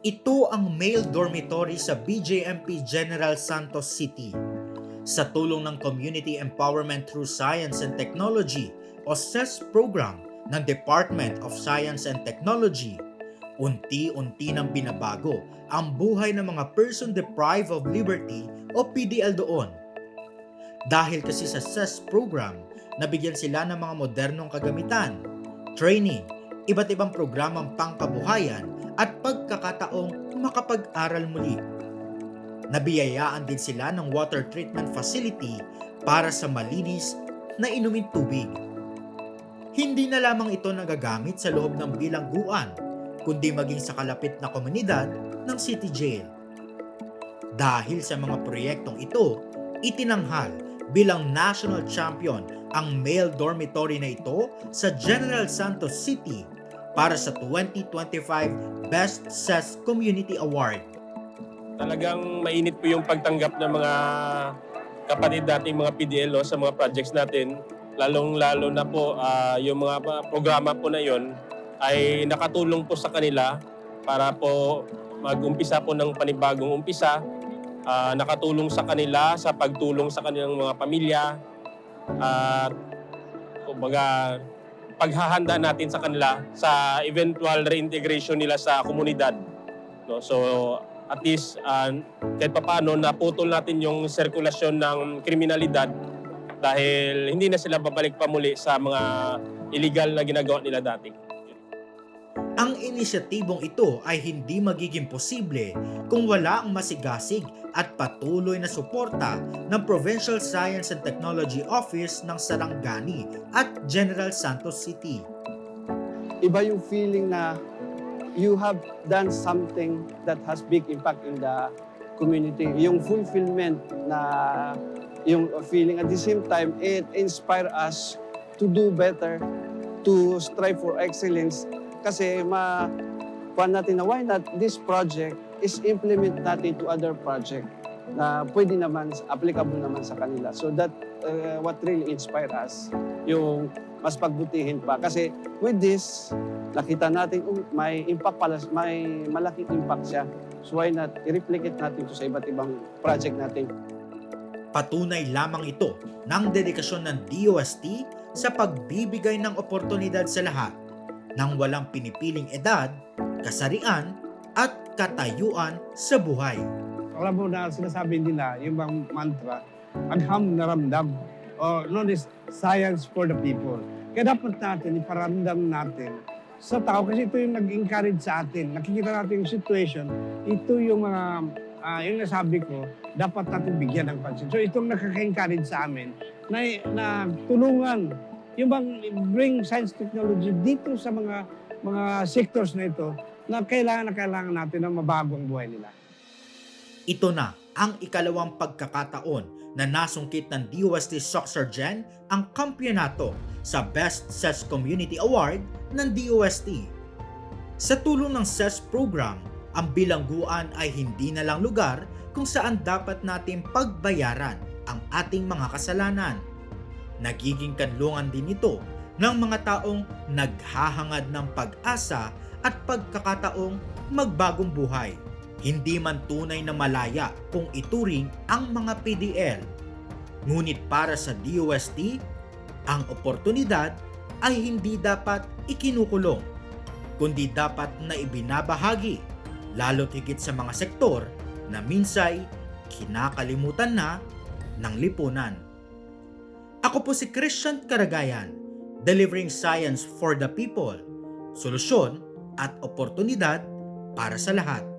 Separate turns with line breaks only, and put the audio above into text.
Ito ang male dormitory sa BJMP General Santos City. Sa tulong ng Community Empowerment Through Science and Technology o CES program ng Department of Science and Technology, unti-unti nang binabago ang buhay ng mga person deprived of liberty o PDL doon. Dahil kasi sa CES program, nabigyan sila ng mga modernong kagamitan, training, iba't ibang programang pangkabuhayan at pagkakataong makapag-aral muli. Nabiyayaan din sila ng water treatment facility para sa malinis na inumin tubig. Hindi na lamang ito nagagamit sa loob ng bilangguan, kundi maging sa kalapit na komunidad ng City Jail. Dahil sa mga proyektong ito, itinanghal bilang national champion ang male dormitory na ito sa General Santos City para sa 2025 Best SES Community Award.
Talagang mainit po yung pagtanggap ng mga kapatid nating mga PDLO sa mga projects natin. Lalong-lalo na po ah, yung mga programa po na yon ay nakatulong po sa kanila para po mag-umpisa po ng panibagong umpisa. Ah, nakatulong sa kanila sa pagtulong sa kanilang mga pamilya at kumbaga paghahanda natin sa kanila sa eventual reintegration nila sa komunidad. No? So at least uh, kahit papaano naputol natin yung sirkulasyon ng kriminalidad dahil hindi na sila babalik pa muli sa mga illegal na ginagawa nila dati.
Ang inisyatibong ito ay hindi magiging posible kung wala ang masigasig at patuloy na suporta ng Provincial Science and Technology Office ng Sarangani at General Santos City.
iba yung feeling na you have done something that has big impact in the community. Yung fulfillment na yung feeling at the same time it inspire us to do better, to strive for excellence kasi ma kuan natin na why not this project is implement natin to other project na pwede naman applicable naman sa kanila. So that uh, what really inspire us yung mas pagbutihin pa kasi with this nakita natin um, may impact pala, may malaking impact siya. So why not i-replicate natin to sa iba't ibang project natin.
Patunay lamang ito ng dedikasyon ng DOST sa pagbibigay ng oportunidad sa lahat ng walang pinipiling edad, kasarian at katayuan sa buhay.
alam mo na sinasabi nila, yung bang mantra, agham na ramdam, or known as science for the people. Kaya dapat natin, iparamdam natin sa tao, kasi ito yung nag-encourage sa atin. Nakikita natin yung situation, ito yung mga, ah, yung nasabi ko, dapat natin bigyan ng pansin. So itong nakaka-encourage sa amin, na, na tulungan, yung bang bring science technology dito sa mga mga sectors na ito na kailangan na kailangan natin na mabago ang buhay nila.
Ito na ang ikalawang pagkakataon na nasungkit ng DOST Soccer Gen ang kampyonato sa Best SES Community Award ng DOST. Sa tulong ng SES program, ang bilangguan ay hindi na lang lugar kung saan dapat natin pagbayaran ang ating mga kasalanan. Nagiging kanlungan din ito ng mga taong naghahangad ng pag-asa at pagkakataong magbagong buhay hindi man tunay na malaya kung ituring ang mga PDL. Ngunit para sa DOST, ang oportunidad ay hindi dapat ikinukulong, kundi dapat na ibinabahagi, lalo't higit sa mga sektor na minsay kinakalimutan na ng lipunan. Ako po si Christian Karagayan, delivering science for the people, solusyon at oportunidad para sa lahat.